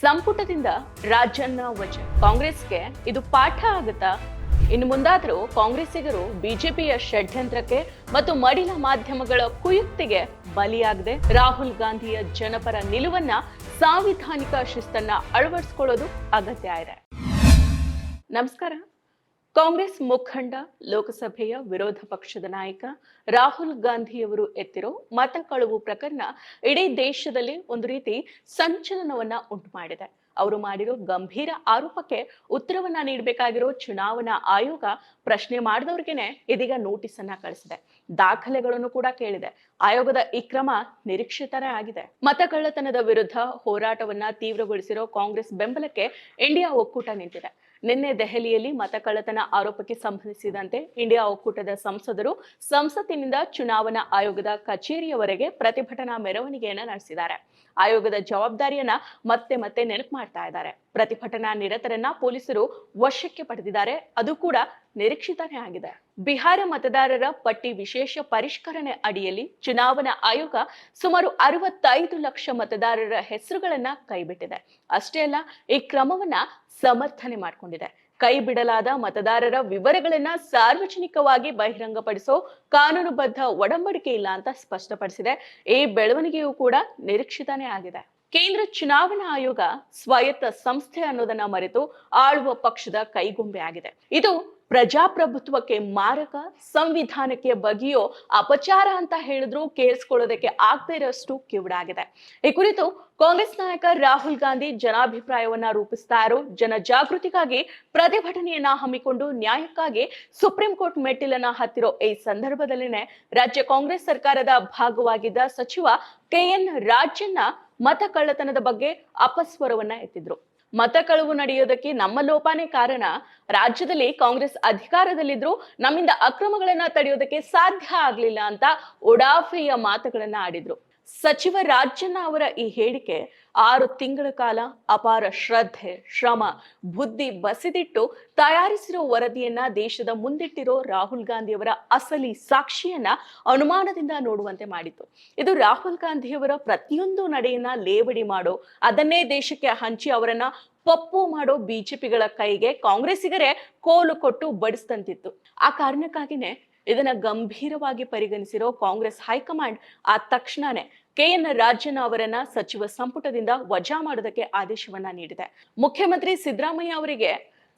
ಸಂಪುಟದಿಂದ ರಾಜನ್ನ ವಜೆ. ಕಾಂಗ್ರೆಸ್ಗೆ ಇದು ಪಾಠ ಆಗುತ್ತಾ? ಇನ್ನು ಮುಂದಾದರೂ ಕಾಂಗ್ರೆಸ್ಸಿಗರು ಬಿಜೆಪಿಯ ಷಡ್ಯಂತ್ರಕ್ಕೆ ಮತ್ತು ಮಡಿಲ ಮಾಧ್ಯಮಗಳ ಕುಯುಕ್ತಿಗೆ ಬಲಿಯಾಗದೆ ರಾಹುಲ್ ಗಾಂಧಿಯ ಜನಪರ ನಿಲುವನ್ನ ಸಾಂವಿಧಾನಿಕ ಶಿಸ್ತನ್ನ ಅಳವಡಿಸ್ಕೊಳ್ಳೋದು ಅಗತ್ಯ ಇದೆ. ನಮಸ್ಕಾರ. ಕಾಂಗ್ರೆಸ್ ಮುಖಂಡ ಲೋಕಸಭೆಯ ವಿರೋಧ ಪಕ್ಷದ ನಾಯಕ ರಾಹುಲ್ ಗಾಂಧಿಯವರು ಎತ್ತಿರೋ ಮತ ಕಳುವು ಪ್ರಕರಣ ಇಡೀ ದೇಶದಲ್ಲಿ ಒಂದು ರೀತಿ ಸಂಚಲನವನ್ನ ಉಂಟು ಮಾಡಿದೆ ಅವರು ಮಾಡಿರೋ ಗಂಭೀರ ಆರೋಪಕ್ಕೆ ಉತ್ತರವನ್ನ ನೀಡಬೇಕಾಗಿರೋ ಚುನಾವಣಾ ಆಯೋಗ ಪ್ರಶ್ನೆ ಮಾಡಿದವ್ರಿಗೇನೆ ಇದೀಗ ನೋಟಿಸ್ ಅನ್ನ ಕಳಿಸಿದೆ. ದಾಖಲೆಗಳನ್ನು ಕೂಡ ಕೇಳಿದೆ. ಆಯೋಗದ ಈ ಕ್ರಮ ನಿರೀಕ್ಷಿತನೇ ಆಗಿದೆ. ಮತಕಳ್ಳತನದ ವಿರುದ್ಧ ಹೋರಾಟವನ್ನ ತೀವ್ರಗೊಳಿಸಿರೋ ಕಾಂಗ್ರೆಸ್ ಬೆಂಬಲಕ್ಕೆ ಇಂಡಿಯಾ ಒಕ್ಕೂಟ ನಿಂತಿದೆ. ನಿನ್ನೆ ದೆಹಲಿಯಲ್ಲಿ ಮತಕಳ್ಳತನ ಆರೋಪಕ್ಕೆ ಸಂಬಂಧಿಸಿದಂತೆ ಇಂಡಿಯಾ ಒಕ್ಕೂಟದ ಸಂಸದರು ಸಂಸತ್ತಿನಿಂದ ಚುನಾವಣಾ ಆಯೋಗದ ಕಚೇರಿಯವರೆಗೆ ಪ್ರತಿಭಟನಾ ಮೆರವಣಿಗೆಯನ್ನ ನಡೆಸಿದ್ದಾರೆ. ಆಯೋಗದ ಜವಾಬ್ದಾರಿಯನ್ನ ಮತ್ತೆ ಮತ್ತೆ ನೆನಪು ಮಾಡ್ತಾ ಇದ್ದಾರೆ. ಪ್ರತಿಭಟನಾ ನಿರತರನ್ನ ಪೊಲೀಸರು ವಶಕ್ಕೆ ಪಡೆದಿದ್ದಾರೆ. ಅದು ಕೂಡ ನಿರೀಕ್ಷಿತನೇ ಆಗಿದೆ. ಬಿಹಾರ ಮತದಾರರ ಪಟ್ಟಿ ವಿಶೇಷ ಪರಿಷ್ಕರಣೆ ಅಡಿಯಲ್ಲಿ ಚುನಾವಣಾ ಆಯೋಗ ಸುಮಾರು ಅರವತ್ತೈದು ಲಕ್ಷ ಮತದಾರರ ಹೆಸರುಗಳನ್ನ ಕೈಬಿಟ್ಟಿದೆ. ಅಷ್ಟೇ ಅಲ್ಲ, ಈ ಕ್ರಮವನ್ನ ಸಮರ್ಥನೆ ಮಾಡಿಕೊಂಡಿದೆ. ಕೈ ಬಿಡಲಾದ ಮತದಾರರ ವಿವರಗಳನ್ನ ಸಾರ್ವಜನಿಕವಾಗಿ ಬಹಿರಂಗಪಡಿಸೋ ಕಾನೂನುಬದ್ಧ ಒಡಂಬಡಿಕೆ ಇಲ್ಲ ಅಂತ ಸ್ಪಷ್ಟಪಡಿಸಿದೆ. ಈ ಬೆಳವಣಿಗೆಯೂ ಕೂಡ ನಿರೀಕ್ಷಿತನೇ ಆಗಿದೆ. ಕೇಂದ್ರ ಚುನಾವಣಾ ಆಯೋಗ ಸ್ವಾಯತ್ತ ಸಂಸ್ಥೆ ಅನ್ನೋದನ್ನ ಮರೆತು ಆಳುವ ಪಕ್ಷದ ಕೈಗೊಂಬೆ ಆಗಿದೆ. ಇದು ಪ್ರಜಾಪ್ರಭುತ್ವಕ್ಕೆ ಮಾರಕ, ಸಂವಿಧಾನಕ್ಕೆ ಬಗೆಯೋ ಅಪಚಾರ ಅಂತ ಹೇಳಿದ್ರು ಕೇಳಿಸ್ಕೊಳ್ಳೋದಕ್ಕೆ ಆಗದೇ ಇರೋಷ್ಟು ಕಿವುಡಾಗಿದೆ ಈ ಕುರಿತು ಕಾಂಗ್ರೆಸ್ ನಾಯಕ ರಾಹುಲ್ ಗಾಂಧಿ ಜನಾಭಿಪ್ರಾಯವನ್ನ ರೂಪಿಸ್ತಾ ಇರೋ ಜನಜಾಗೃತಿಗಾಗಿ ಪ್ರತಿಭಟನೆಯನ್ನ ಹಮ್ಮಿಕೊಂಡು ನ್ಯಾಯಕ್ಕಾಗಿ ಸುಪ್ರೀಂ ಕೋರ್ಟ್ ಮೆಟ್ಟಿಲನ್ನ ಹತ್ತಿರೋ ಈ ಸಂದರ್ಭದಲ್ಲಿನೇ ರಾಜ್ಯ ಕಾಂಗ್ರೆಸ್ ಸರ್ಕಾರದ ಭಾಗವಾಗಿದ್ದ ಸಚಿವ ಕೆ ಎನ್ ರಾಜಣ್ಣ ಮತ ಕಳ್ಳತನದ ಬಗ್ಗೆ ಅಪಸ್ವರವನ್ನ ಎತ್ತಿದ್ರು. ಮತ ಕಳವು ನಡೆಯೋದಕ್ಕೆ ನಮ್ಮ ಲೋಪಾನೇ ಕಾರಣ. ರಾಜ್ಯದಲ್ಲಿ ಕಾಂಗ್ರೆಸ್ ಅಧಿಕಾರದಲ್ಲಿದ್ರು. ನಮ್ಮಿಂದ ಅಕ್ರಮಗಳನ್ನ ತಡೆಯೋದಕ್ಕೆ ಸಾಧ್ಯ ಆಗ್ಲಿಲ್ಲ ಅಂತ ಉಡಾಫೆಯ ಮಾತುಗಳನ್ನ ಆಡಿದ್ರು. ಸಚಿವ ರಾಜಣ್ಣ ಅವರ ಈ ಹೇಳಿಕೆ ಆರು ತಿಂಗಳ ಕಾಲ ಅಪಾರ ಶ್ರದ್ಧೆ, ಶ್ರಮ, ಬುದ್ಧಿ ಬಸಿದಿಟ್ಟು ತಯಾರಿಸಿರೋ ವರದಿಯನ್ನ ದೇಶದ ಮುಂದಿಟ್ಟಿರೋ ರಾಹುಲ್ ಗಾಂಧಿಯವರ ಅಸಲಿ ಸಾಕ್ಷಿಯನ್ನ ಅನುಮಾನದಿಂದ ನೋಡುವಂತೆ ಮಾಡಿತು ಇದು ರಾಹುಲ್ ಗಾಂಧಿಯವರ ಪ್ರತಿಯೊಂದು ನಡೆಯನ್ನ ಲೇವಡಿ ಮಾಡೋ, ಅದನ್ನೇ ದೇಶಕ್ಕೆ ಹಂಚಿ ಅವರನ್ನ ಪಪ್ಪು ಮಾಡೋ ಬಿಜೆಪಿಗಳ ಕೈಗೆ ಕಾಂಗ್ರೆಸ್ಸಿಗರೇ ಕೋಲು ಕೊಟ್ಟು ಬಡಿಸ್ತಂತಿತ್ತು ಆ ಕಾರಣಕ್ಕಾಗಿನೇ ಇದನ್ನ ಗಂಭೀರವಾಗಿ ಪರಿಗಣಿಸಿರೋ ಕಾಂಗ್ರೆಸ್ ಹೈಕಮಾಂಡ್ ಆ ತಕ್ಷಣನೇ ಕೆ ಎನ್ ರಾಜಣ್ಣ ಅವರನ್ನ ಸಚಿವ ಸಂಪುಟದಿಂದ ವಜಾ ಮಾಡೋದಕ್ಕೆ ಆದೇಶವನ್ನ ನೀಡಿದೆ. ಮುಖ್ಯಮಂತ್ರಿ ಸಿದ್ದರಾಮಯ್ಯ ಅವರಿಗೆ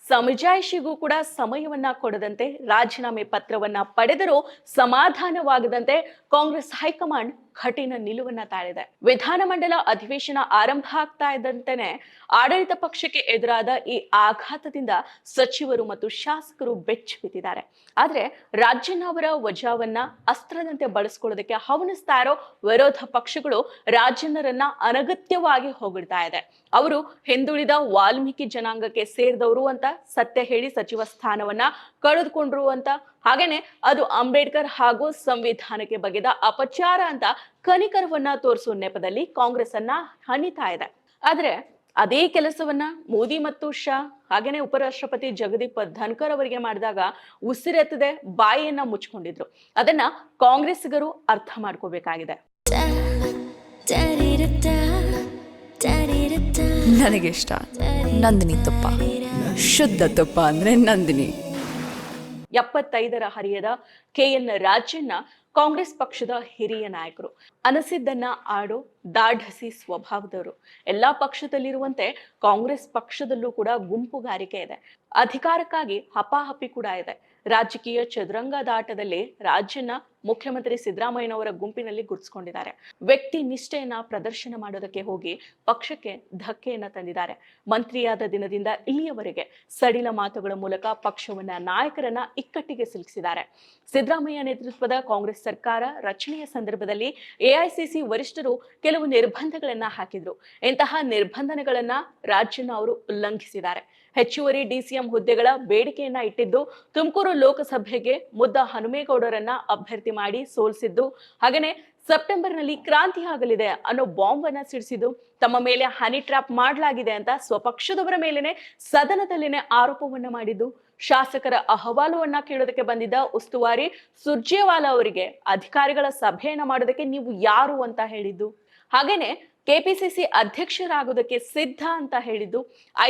ಸಮಜಾಯಿಷಿಗೂ ಕೂಡ ಸಮಯವನ್ನ ಕೊಡದಂತೆ ರಾಜೀನಾಮೆ ಪತ್ರವನ್ನ ಪಡೆದರೂ ಸಮಾಧಾನವಾಗದಂತೆ ಕಾಂಗ್ರೆಸ್ ಹೈಕಮಾಂಡ್ ಕಠಿಣ ನಿಲುವನ್ನ ತಾಳಿದೆ. ವಿಧಾನಮಂಡಲ ಅಧಿವೇಶನ ಆರಂಭ ಆಗ್ತಾ ಇದ್ದಂತೆನೆ ಆಡಳಿತ ಪಕ್ಷಕ್ಕೆ ಎದುರಾದ ಈ ಆಘಾತದಿಂದ ಸಚಿವರು ಮತ್ತು ಶಾಸಕರು ಬೆಚ್ಚಿ ಬಿದ್ದಿದ್ದಾರೆ. ಆದ್ರೆ ರಾಜ್ಯನವರ ವಜಾವನ್ನ ಅಸ್ತ್ರದಂತೆ ಬಳಸ್ಕೊಳ್ಳೋದಕ್ಕೆ ಹವಣಿಸ್ತಾ ಇರೋ ವಿರೋಧ ಪಕ್ಷಗಳು ರಾಜ್ಯನರನ್ನ ಅನಗತ್ಯವಾಗಿ ಹೊಗಳ್ತಾ ಇದೆ. ಅವರು ಹಿಂದುಳಿದ ವಾಲ್ಮೀಕಿ ಜನಾಂಗಕ್ಕೆ ಸೇರಿದವರು ಅಂತ ಸತ್ಯ ಹೇಳಿ ಸಚಿವ ಸ್ಥಾನವನ್ನ ಕಳೆದುಕೊಂಡ್ರು ಅಂತ ಹಾಗೇನೆ ಅದು ಅಂಬೇಡ್ಕರ್ ಹಾಗೂ ಸಂವಿಧಾನಕ್ಕೆ ಬಗೆದ ಅಪಚಾರ ಅಂತ ಕನಿಕರವನ್ನ ತೋರಿಸುವ ನೆಪದಲ್ಲಿ ಕಾಂಗ್ರೆಸ್ ಅನ್ನ ಹನಿತಾ ಇದೆ. ಆದ್ರೆ ಅದೇ ಕೆಲಸವನ್ನ ಮೋದಿ ಮತ್ತು ಶಾ, ಹಾಗೇನೆ ಉಪರಾಷ್ಟ್ರಪತಿ ಜಗದೀಪ್ ಧನ್ಕರ್ ಅವರಿಗೆ ಮಾಡಿದಾಗ ಉಸಿರೆತ್ತದೆ ಬಾಯಿಯನ್ನ ಮುಚ್ಕೊಂಡಿದ್ರು ಅದನ್ನ ಕಾಂಗ್ರೆಸ್ಗರು ಅರ್ಥ ಮಾಡ್ಕೋಬೇಕಾಗಿದೆ. ನನಗೆ ಇಷ್ಟ. ನಂದಿನಿ ತುಪ್ಪ. ಶುದ್ಧ ತುಪ್ಪ ಅಂದ್ರೆ ನಂದಿನಿ. ಎಪ್ಪತ್ತೈದರ ಹರಿಯದ ಕೆ ಎನ್ ರಾಜಣ್ಣ ಕಾಂಗ್ರೆಸ್ ಪಕ್ಷದ ಹಿರಿಯ ನಾಯಕರು. ಅನಸಿದ್ದನ್ನ ಆಡೋ ದಾಢಸಿ ಸ್ವಭಾವದವರು. ಎಲ್ಲಾ ಪಕ್ಷದಲ್ಲಿರುವಂತೆ ಕಾಂಗ್ರೆಸ್ ಪಕ್ಷದಲ್ಲೂ ಕೂಡ ಗುಂಪುಗಾರಿಕೆ ಇದೆ. ಅಧಿಕಾರಕ್ಕಾಗಿ ಹಪಾಹಪಿ ಕೂಡ ಇದೆ. ರಾಜಕೀಯ ಚದುರಂಗದಾಟದಲ್ಲಿ ರಾಜ್ಯನ ಮುಖ್ಯಮಂತ್ರಿ ಸಿದ್ದರಾಮಯ್ಯನವರ ಗುಂಪಿನಲ್ಲಿ ಗುರುತಿಸಿಕೊಂಡಿದ್ದಾರೆ. ವ್ಯಕ್ತಿ ನಿಷ್ಠೆಯನ್ನ ಪ್ರದರ್ಶನ ಮಾಡೋದಕ್ಕೆ ಹೋಗಿ ಪಕ್ಷಕ್ಕೆ ಧಕ್ಕೆಯನ್ನ ತಂದಿದ್ದಾರೆ. ಮಂತ್ರಿಯಾದ ದಿನದಿಂದ ಇಲ್ಲಿಯವರೆಗೆ ಸಡಿಲ ಮಾತುಗಳ ಮೂಲಕ ಪಕ್ಷವನ್ನ ನಾಯಕರನ್ನ ಇಕ್ಕಟ್ಟಿಗೆ ಸಿಲುಕಿಸಿದ್ದಾರೆ. ಸಿದ್ದರಾಮಯ್ಯ ನೇತೃತ್ವದ ಕಾಂಗ್ರೆಸ್ ಸರ್ಕಾರ ರಚನೆಯ ಸಂದರ್ಭದಲ್ಲಿ ಎಐಸಿಸಿ ವರಿಷ್ಠರು ಕೆಲವು ನಿರ್ಬಂಧಗಳನ್ನ ಹಾಕಿದ್ರು. ಇಂತಹ ನಿರ್ಬಂಧನೆಗಳನ್ನ ರಾಜ್ಯನ ಅವರು ಉಲ್ಲಂಘಿಸಿದ್ದಾರೆ. ಹೆಚ್ಚುವರಿ ಡಿಸಿಎಂ ಹುದ್ದೆಗಳ ಬೇಡಿಕೆಯನ್ನ ಇಟ್ಟಿದ್ದು ತುಮಕೂರು ಲೋಕಸಭೆಗೆ ಮುದ್ದ ಹನುಮೇಗೌಡರನ್ನ ಅಭ್ಯರ್ಥಿ ಮಾಡಿ ಸೋಲಿಸಿದ್ದು. ಹಾಗೇನೆ ಸೆಪ್ಟೆಂಬರ್ನಲ್ಲಿ ಕ್ರಾಂತಿ ಆಗಲಿದೆ ಅನ್ನೋ ಬಾಂಬ್ ಸಿಡಿಸಿದ್ದು ತಮ್ಮ ಮೇಲೆ ಹನಿ ಟ್ರ್ಯಾಪ್ ಮಾಡಲಾಗಿದೆ ಅಂತ ಸ್ವಪಕ್ಷದವರ ಮೇಲೆನೆ ಸದನದಲ್ಲಿನೇ ಆರೋಪವನ್ನ ಮಾಡಿದ್ದು. ಶಾಸಕರ ಅಹವಾಲುವನ್ನ ಕೇಳೋದಕ್ಕೆ ಬಂದಿದ್ದ ಉಸ್ತುವಾರಿ ಸುರ್ಜೇವಾಲಾ ಅವರಿಗೆ ಅಧಿಕಾರಿಗಳ ಸಭೆಯನ್ನ ಮಾಡೋದಕ್ಕೆ ನೀವು ಯಾರು ಅಂತ ಹೇಳಿದ್ದು. ಹಾಗೇನೆ ಕೆಪಿಸಿಸಿ ಅಧ್ಯಕ್ಷರಾಗೋದಕ್ಕೆ ಸಿದ್ಧ ಅಂತ ಹೇಳಿದ್ದು,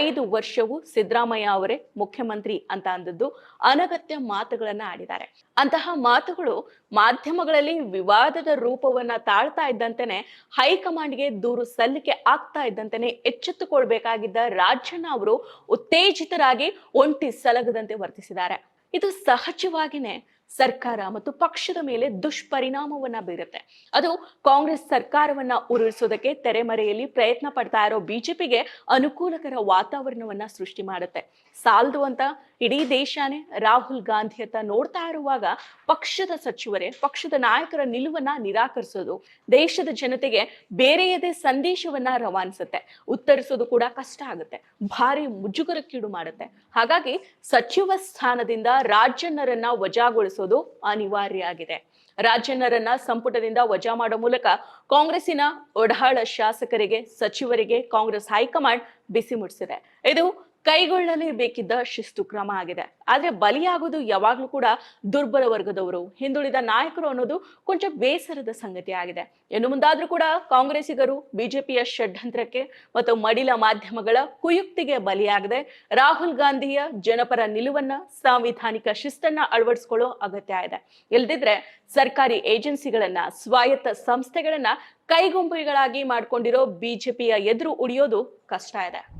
ಐದು ವರ್ಷವು ಸಿದ್ದರಾಮಯ್ಯ ಅವರೇ ಮುಖ್ಯಮಂತ್ರಿ ಅಂತ ಅಂದದ್ದು ಅನಗತ್ಯ ಮಾತುಗಳನ್ನ ಆಡಿದ್ದಾರೆ. ಅಂತಹ ಮಾತುಗಳು ಮಾಧ್ಯಮಗಳಲ್ಲಿ ವಿವಾದದ ರೂಪವನ್ನ ತಾಳ್ತಾ ಇದ್ದಂತೆನೆ ಹೈಕಮಾಂಡ್ಗೆ ದೂರು ಸಲ್ಲಿಕೆ ಆಗ್ತಾ ಇದ್ದಂತೆನೆ ಎಚ್ಚೆತ್ತುಕೊಳ್ಬೇಕಾಗಿದ್ದ ರಾಜಣ್ಣ ಅವರು ಉತ್ತೇಜಿತರಾಗಿ ಒಂಟಿ ಸಲಗದಂತೆ ವರ್ತಿಸಿದ್ದಾರೆ. ಇದು ಸಹಜವಾಗಿನೇ ಸರ್ಕಾರ ಮತ್ತು ಪಕ್ಷದ ಮೇಲೆ ದುಷ್ಪರಿಣಾಮವನ್ನ ಬೀರುತ್ತೆ. ಅದು ಕಾಂಗ್ರೆಸ್ ಸರ್ಕಾರವನ್ನ ಉರುಳಿಸೋದಕ್ಕೆ ತೆರೆಮರೆಯಲ್ಲಿ ಪ್ರಯತ್ನ ಪಡ್ತಾ ಇರೋ ಬಿಜೆಪಿಗೆ ಅನುಕೂಲಕರ ವಾತಾವರಣವನ್ನ ಸೃಷ್ಟಿ ಮಾಡುತ್ತೆ. ಸಾಲದು ಅಂತ ಇಡೀ ದೇಶನೇ ರಾಹುಲ್ ಗಾಂಧಿ ಅಂತ ನೋಡ್ತಾ ಇರುವಾಗ ಪಕ್ಷದ ಸಚಿವರೇ, ಪಕ್ಷದ ನಾಯಕರ ನಿಲುವನ್ನ ನಿರಾಕರಿಸೋದು, ದೇಶದ ಜನತೆಗೆ ಬೇರೆಯದೇ ಸಂದೇಶವನ್ನ ರವಾನಿಸುತ್ತೆ. ಉತ್ತರಿಸೋದು ಕೂಡ ಕಷ್ಟ ಆಗುತ್ತೆ. ಭಾರಿ ಮುಜುಗರಕ್ಕೀಡು ಮಾಡುತ್ತೆ. ಹಾಗಾಗಿ ಸಚಿವ ಸ್ಥಾನದಿಂದ ರಾಜ್ಯನರನ್ನ ವಜಾಗೊಳಿಸೋದು ಅನಿವಾರ್ಯ ಆಗಿದೆ. ರಾಜಣ್ಣರನ್ನ ಸಂಪುಟದಿಂದ ವಜಾ ಮಾಡೋ ಮೂಲಕ ಕಾಂಗ್ರೆಸ್ಸಿನ ಒಡಹಾಳ ಶಾಸಕರಿಗೆ, ಸಚಿವರಿಗೆ ಕಾಂಗ್ರೆಸ್ ಹೈಕಮಾಂಡ್ ಬಿಸಿ ಮುಟ್ಟಿಸಿದೆ. ಇದು ಕೈಗೊಳ್ಳಲೇಬೇಕಿದ್ದ ಶಿಸ್ತು ಕ್ರಮ ಆಗಿದೆ. ಆದ್ರೆ ಬಲಿಯಾಗೋದು ಯಾವಾಗ್ಲೂ ಕೂಡ ದುರ್ಬಲ ವರ್ಗದವರು. ಹಿಂದುಳಿದ ನಾಯಕರು ಅನ್ನೋದು ಕೊಂಚ ಬೇಸರದ ಸಂಗತಿ ಆಗಿದೆ. ಇನ್ನು ಮುಂದಾದ್ರೂ ಕೂಡ ಕಾಂಗ್ರೆಸ್ಸಿಗರು ಬಿಜೆಪಿಯ ಷಡ್ಯಂತ್ರಕ್ಕೆ ಮತ್ತು ಮಡಿಲ ಮಾಧ್ಯಮಗಳ ಕುಯುಕ್ತಿಗೆ ಬಲಿಯಾಗದೆ ರಾಹುಲ್ ಗಾಂಧಿಯ ಜನಪರ ನಿಲುವನ್ನ, ಸಾಂವಿಧಾನಿಕ ಶಿಸ್ತನ್ನ ಅಳವಡಿಸಿಕೊಳ್ಳೋ ಅಗತ್ಯ ಇದೆ. ಇಲ್ದಿದ್ರೆ ಸರ್ಕಾರಿ ಏಜೆನ್ಸಿಗಳನ್ನ, ಸ್ವಾಯತ್ತ ಸಂಸ್ಥೆಗಳನ್ನ ಕೈಗೊಂಬೆಗಳಾಗಿ ಮಾಡ್ಕೊಂಡಿರೋ ಬಿಜೆಪಿಯ ಎದುರು ಉಳಿಯೋದು ಕಷ್ಟ ಇದೆ.